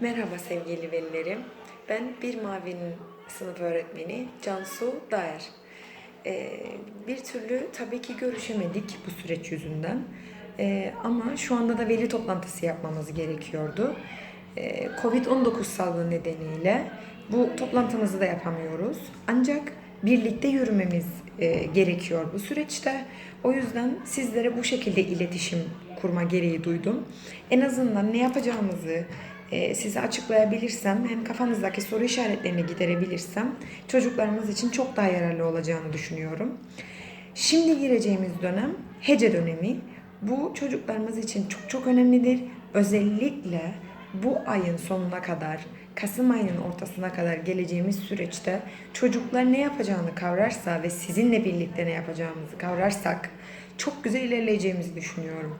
Merhaba sevgili velilerim. Ben bir mavinin sınıf öğretmeni Cansu Daer. Ee, bir türlü tabii ki görüşemedik bu süreç yüzünden. Ee, ama şu anda da veli toplantısı yapmamız gerekiyordu. Ee, Covid-19 salgını nedeniyle bu toplantımızı da yapamıyoruz. Ancak birlikte yürümemiz e, gerekiyor bu süreçte. O yüzden sizlere bu şekilde iletişim kurma gereği duydum. En azından ne yapacağımızı e, size açıklayabilirsem hem kafanızdaki soru işaretlerini giderebilirsem çocuklarımız için çok daha yararlı olacağını düşünüyorum. Şimdi gireceğimiz dönem hece dönemi. Bu çocuklarımız için çok çok önemlidir. Özellikle bu ayın sonuna kadar, Kasım ayının ortasına kadar geleceğimiz süreçte çocuklar ne yapacağını kavrarsa ve sizinle birlikte ne yapacağımızı kavrarsak çok güzel ilerleyeceğimizi düşünüyorum.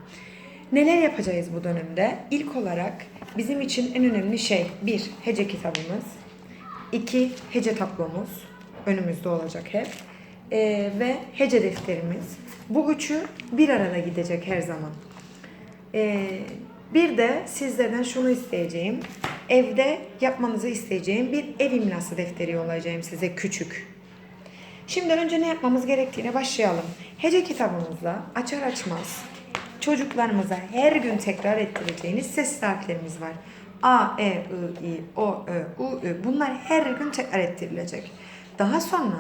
Neler yapacağız bu dönemde? İlk olarak bizim için en önemli şey bir hece kitabımız, iki hece tablomuz önümüzde olacak hep Ee, ve hece defterimiz. Bu üçü bir arada gidecek her zaman. Ee, bir de sizlerden şunu isteyeceğim. Evde yapmanızı isteyeceğim bir ev imlası defteri yollayacağım size küçük. Şimdi önce ne yapmamız gerektiğine başlayalım. Hece kitabımızda açar açmaz çocuklarımıza her gün tekrar ettireceğiniz ses harflerimiz var. A, E, I, I, O, Ö, U, Ü. Bunlar her gün tekrar ettirilecek. Daha sonra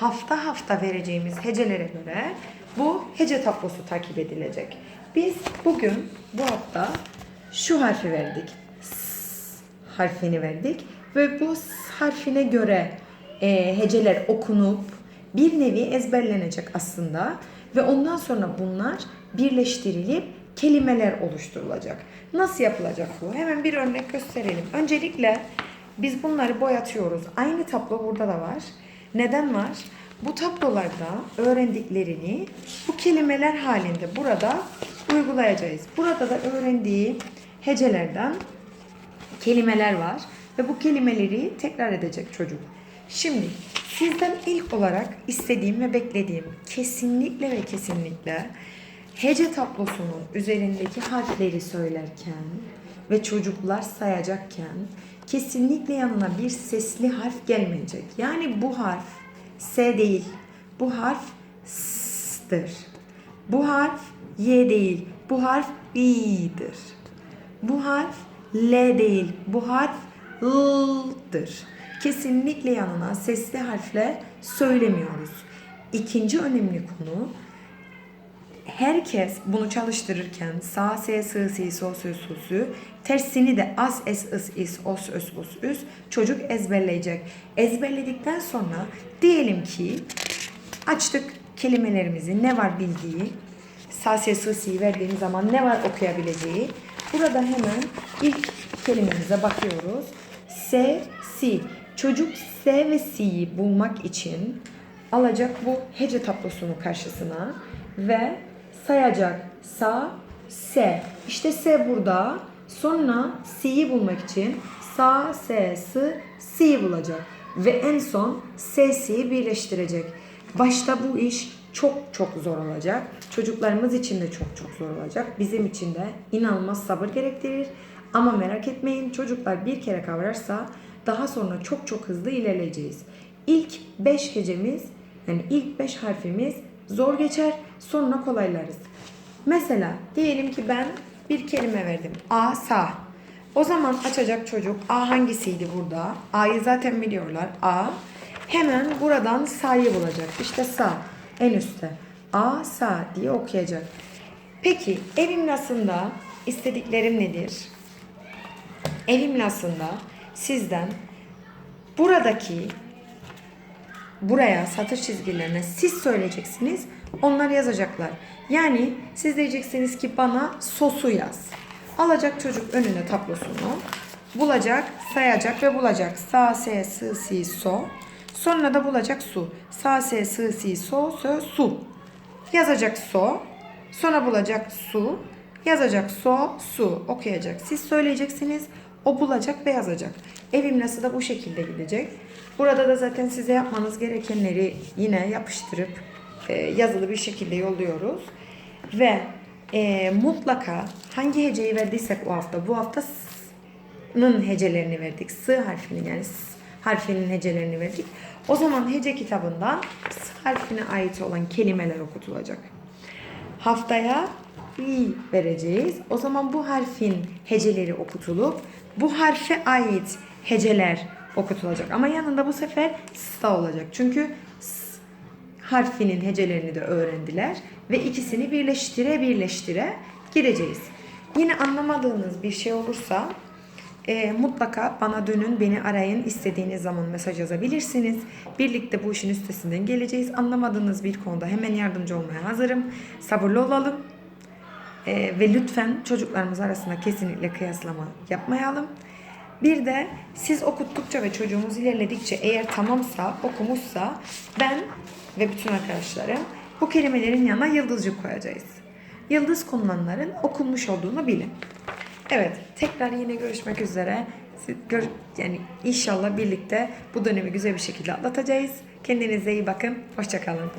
hafta hafta vereceğimiz hecelere göre bu hece tablosu takip edilecek. Biz bugün bu hafta şu harfi verdik. S harfini verdik ve bu harfine göre e, heceler okunup bir nevi ezberlenecek aslında ve ondan sonra bunlar birleştirilip kelimeler oluşturulacak. Nasıl yapılacak bu? Hemen bir örnek gösterelim. Öncelikle biz bunları boyatıyoruz. Aynı tablo burada da var. Neden var? Bu tablolarda öğrendiklerini bu kelimeler halinde burada uygulayacağız. Burada da öğrendiği hecelerden kelimeler var ve bu kelimeleri tekrar edecek çocuk. Şimdi sizden ilk olarak istediğim ve beklediğim kesinlikle ve kesinlikle hece tablosunun üzerindeki harfleri söylerken ve çocuklar sayacakken kesinlikle yanına bir sesli harf gelmeyecek. Yani bu harf S değil. Bu harf S'tir. Bu harf Y değil. Bu harf İ'dir. Bu harf L değil. Bu harf L'dır. Kesinlikle yanına sesli harfle söylemiyoruz. İkinci önemli konu herkes bunu çalıştırırken sağ s sı si so sü su sü tersini de as es is is os ös os üs çocuk ezberleyecek. Ezberledikten sonra diyelim ki açtık kelimelerimizi ne var bildiği sağ s sı si verdiğimiz zaman ne var okuyabileceği. Burada hemen ilk kelimemize bakıyoruz. S, si. Çocuk S ve Si'yi bulmak için alacak bu hece tablosunu karşısına ve sayacak sa, se. İşte se burada. Sonra si'yi bulmak için sa, se, sı, si'yi bulacak. Ve en son se, si'yi birleştirecek. Başta bu iş çok çok zor olacak. Çocuklarımız için de çok çok zor olacak. Bizim için de inanılmaz sabır gerektirir. Ama merak etmeyin çocuklar bir kere kavrarsa daha sonra çok çok hızlı ilerleyeceğiz. İlk 5 hecemiz yani ilk 5 harfimiz zor geçer sonra kolaylarız. Mesela diyelim ki ben bir kelime verdim. A sa. O zaman açacak çocuk A hangisiydi burada? A'yı zaten biliyorlar. A. Hemen buradan sa'yı bulacak. İşte sa en üstte. A sa diye okuyacak. Peki ev imlasında istediklerim nedir? Ev imlasında sizden buradaki buraya satır çizgilerine siz söyleyeceksiniz. Onlar yazacaklar. Yani siz diyeceksiniz ki bana sosu yaz. Alacak çocuk önüne tablosunu. Bulacak, sayacak ve bulacak. Sa, se, sı, si, so. Sonra da bulacak su. Sa, se, sı, si, so, sö, su. Yazacak so. Sonra bulacak su. Yazacak so, su. Okuyacak. Siz söyleyeceksiniz. O bulacak ve yazacak. Ev imlası da bu şekilde gidecek. Burada da zaten size yapmanız gerekenleri yine yapıştırıp e, yazılı bir şekilde yolluyoruz. Ve e, mutlaka hangi heceyi verdiysek o hafta, bu hafta s- 'nın hecelerini verdik. S harfinin yani S harfinin hecelerini verdik. O zaman hece kitabından S harfine ait olan kelimeler okutulacak. Haftaya i vereceğiz. O zaman bu harfin heceleri okutulup bu harfe ait heceler okutulacak. Ama yanında bu sefer s da olacak. Çünkü s harfinin hecelerini de öğrendiler ve ikisini birleştire birleştire gideceğiz. Yine anlamadığınız bir şey olursa e, mutlaka bana dönün, beni arayın. istediğiniz zaman mesaj yazabilirsiniz. Birlikte bu işin üstesinden geleceğiz. Anlamadığınız bir konuda hemen yardımcı olmaya hazırım. Sabırlı olalım. E, ve lütfen çocuklarımız arasında kesinlikle kıyaslama yapmayalım. Bir de siz okuttukça ve çocuğumuz ilerledikçe eğer tamamsa, okumuşsa ben ve bütün arkadaşlarım bu kelimelerin yanına yıldızcık koyacağız. Yıldız konulanların okunmuş olduğunu bilin. Evet, tekrar yine görüşmek üzere. Yani inşallah birlikte bu dönemi güzel bir şekilde atlatacağız. Kendinize iyi bakın. Hoşçakalın.